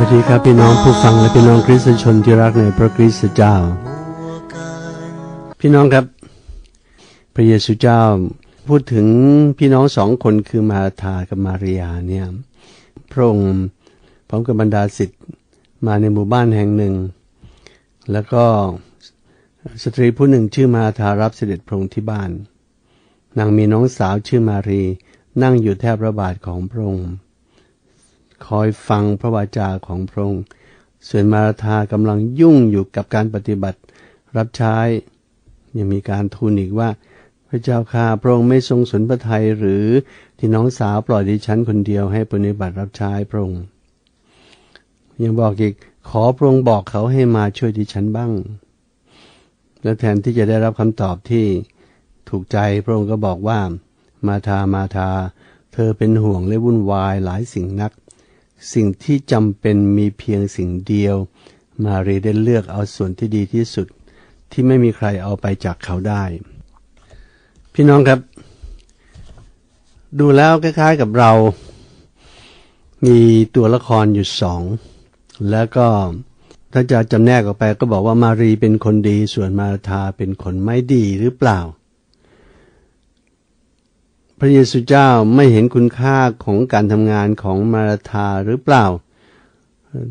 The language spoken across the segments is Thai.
วัสดีครับพี่น้องผู้ฟังและพี่น้องคริสตชนที่รักในพระคริสต์เจ้า พี่น้องครับ พระเยซูเจ้าพูดถึงพี่น้องสองคนคือมาธากับมาริยาเนี่ยพระองค์พร้อมกับบรรดาศิษย์มาในหมู่บ้านแห่งหนึ่ง แล้วก็สตรีผู้หนึ่งชื่อมาธารับเสด็จพระองค์ที่บ้าน นางมีน้องสาวชื่อมารีนั่งอยู่แทบพระบาทของพระองค์ คอยฟังพระวาจาของพระองค์ ส่วนมาราธากำลังยุ่งอยู่กับการปฏิบัติรับใช้ ยังมีการทูลอีกว่า พระเจ้าข้าพระองค์ไม่ทรงสนพระทัยหรือที่น้องสาวปล่อยดิฉันคนเดียวให้ปฏิบัติรับใช้พระองค์ ยังบอกอีกขอพระองค์บอกเขาให้มาช่วยดิฉันบ้าง และแทนที่จะได้รับคำตอบที่ถูกใจพระองค์ก็บอกว่า มาทามาทา เธอเป็นห่วงและวุ่นวายหลายสิ่งนัก สิ่งที่จำเป็นมีเพียงสิ่งเดียว มารีได้เลือกเอาส่วนที่ดีที่สุด ที่ไม่มีใครเอาไปจากเขาได้ พี่น้องครับ ดูแล้วคล้ายๆกับเรา มีตัวละครอยู่สอง แล้วก็ถ้าจะจำแนกออกไปก็บอกว่ามารีเป็นคนดี ส่วนมาธาเป็นคนไม่ดีหรือเปล่า พระเยซูเจ้าไม่เห็นคุณค่าของการทำงานของมาราธาหรือเปล่า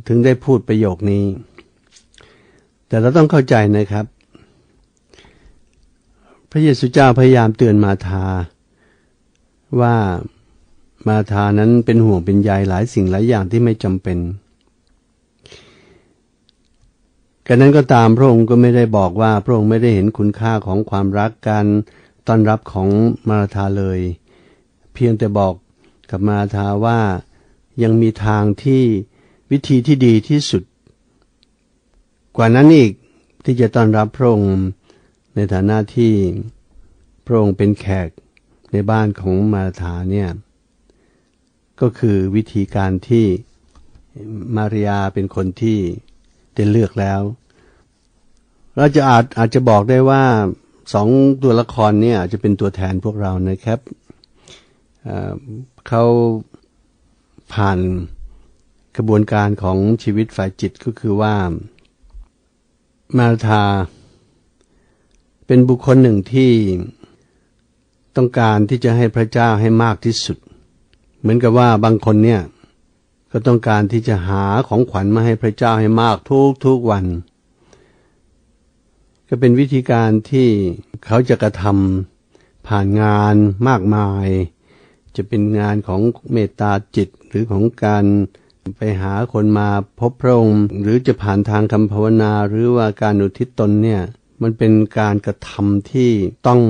ถึงได้พูดประโยคนี้ แต่เราต้องเข้าใจนะครับ พระเยซูเจ้าพยายามเตือนมาธาว่ามาธานั้นเป็นห่วงเป็นใยหลายสิ่งหลายอย่างที่ไม่จำเป็นกันนั้นก็ตามพระองค์ก็ไม่ได้บอกว่าพระองค์ไม่ได้เห็นคุณค่าของความรักการ ต้อนรับของมาราธาเลย เพียงแต่บอกกับมาราธาว่ายังมีทางที่วิธีที่ดีที่สุด กว่านั้นอีกที่จะต้อนรับพระองค์ในฐานะที่พระองค์เป็นแขกในบ้านของมาราธาเนี่ยก็คือวิธีการที่มาริยาเป็นคนที่ได้เลือกแล้ว เราจะอาจอาจจะบอกได้ว่า สองตัวละครเนี่ยจะเป็นตัวแทนพวกเรานะครับเขาผ่านกระบวนการของชีวิตฝ่ายจิตก็คือว่ามาธาเป็นบุคคลหนึ่งที่ต้องการที่จะให้พระเจ้าให้มากที่สุด เหมือนกับว่าบางคนเนี่ยก็ต้องการที่จะหาของขวัญมาให้พระเจ้าให้มากทุกทุกวัน ก็เป็นวิธีการที่เขาจะกระทำผ่านงานมากมาย จะเป็นงานของเมตตาจิตหรือของการไปหาคนมาพบพระองค์ หรือจะผ่านทางคำภาวนาหรือว่าการอุทิศตนเนี่ยมันเป็นการกระทำที่ต้อง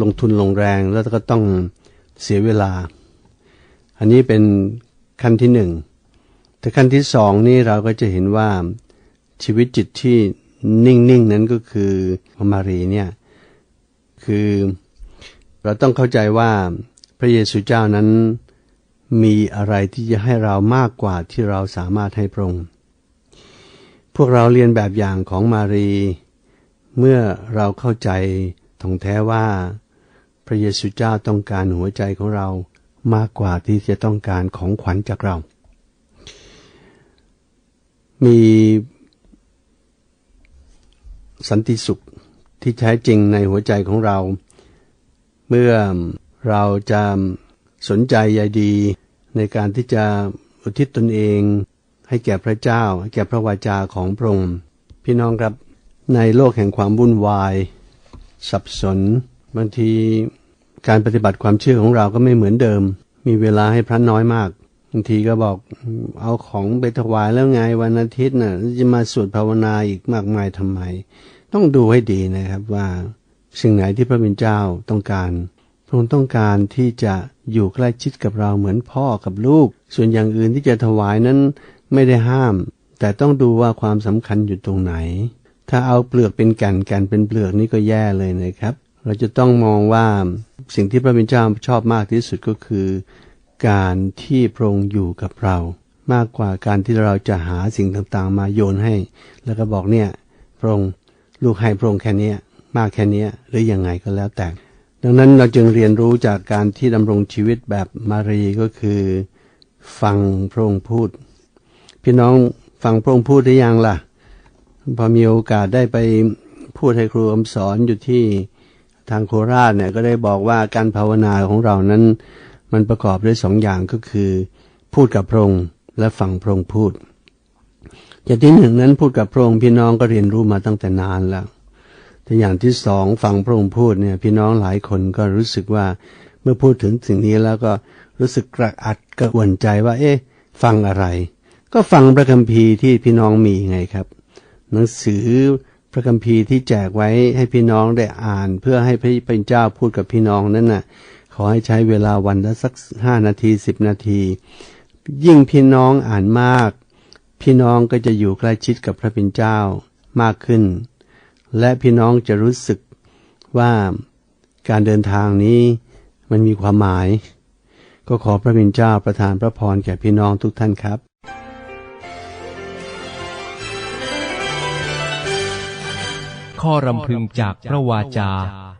ลงทุนลงแรงแล้วก็ต้องเสียเวลา อันนี้เป็นขั้นที่หนึ่งแต่ขั้นที่สองนี่เราก็จะเห็นว่าชีวิตจิตที่ นิ่งๆนนั้นก็คือมารีเนี่ยคือเราต้องเข้าใจว่าพระเยซูเจ้านั้นมีอะไรที่จะให้เรามากกว่าที่เราสามารถให้พระองค์พวกเราเรียนแบบอย่างของมารี เมื่อเราเข้าใจท่องแท้ว่า พระเยซูเจ้าต้องการหัวใจของเรามากกว่าที่จะต้องการของขวัญจากเรา มี สันติสุขที่แท้จริงในหัวใจของเรา เมื่อเราจะสนใจใยดี ในการที่จะอุทิศตนเอง ให้แก่พระเจ้าแก่พระวาจาของพระองค์พี่น้องครับในโลกแห่งความวุ่นวาย สับสน บางทีการปฏิบัติความเชื่อของเราก็ไม่เหมือนเดิม มีเวลาให้พระน้อยมาก บางทีก็บอกเอาของไปถวายแล้วไงวันอาทิตย์น่ะจะมาสวดภาวนาอีกมากมายทำไม ต้องดูให้ดีนะครับว่าสิ่งไหนที่พระบิดเจ้าต้องการพระองค์ต้องการที่จะอยู่ใกล้ชิดกับเราเหมือนพ่อกับลูก ส่วนอย่างอื่นที่จะถวายนั้นไม่ได้ห้าม แต่ต้องดูว่าความสำคัญอยู่ตรงไหน ถ้าเอาเปลือกเป็นแก่นแก่นเป็นเปลือกนี่ก็แย่เลยนะครับ เราจะต้องมองว่าสิ่งที่พระบิดเจ้าชอบมากที่สุดก็คือ การที่พระองค์อยู่กับเรา มากกว่าการที่เราจะหาสิ่งต่างๆ มาโยนให้ แล้วก็บอกเนี่ยพระองค์ลูกให้พระองค์แค่นี้มากแค่นี้หรืออยังไงก็แล้วแต่ ดังนั้นเราจึงเรียนรู้จากการที่ดำรงชีวิตแบบมารีก็คือ ฟังพระองค์พูด พี่น้องฟังพระองค์พูดได้ยังล่ะ พอมีโอกาสได้ไปพูดให้ครูอมสอนอยู่ที่ทางโคราชเนี่ยก็ได้บอกว่าการภาวนาของเรานั้น มันประกอบด้วยสองอย่างก็คือ พูดกับพระองค์และฟังพระองค์พูด อย่างที่หนึ่งนั้นพูดกับพระองค์พี่น้องก็เรียนรู้มาตั้งแต่นานแล้วแต่อย่างที่สองฟังพระองค์พูดเนี่ย พี่น้องหลายคนก็รู้สึกว่าเมื่อพูดถึงสิ่งนี้แล้วก็รู้สึกกระอัดกระอ่วนใจว่า เอ๊ะ ฟังอะไร ก็ฟังพระคัมภีร์ที่พี่น้องมีไงครับ หนังสือพระคัมภีร์ที่แจกไว้ให้พี่น้องได้อ่าน เพื่อให้พระเป็นเจ้าพูดกับพี่น้องนั้นน่ะ อให้ใช้เวลาวันละสักห้านาทีสิบนาที ยิ่งพี่น้องอ่านมาก พี่น้องก็จะอยู่ใกล้ชิดกับพระเป็นเจ้ามากขึ้น และพี่น้องจะรู้สึกว่าการเดินทางนี้มันมีความหมาย ก็ขอพระเป็นเจ้าประทานพระพรแก่พี่น้องทุกท่านครับข้อรำพึงจากพระวาจา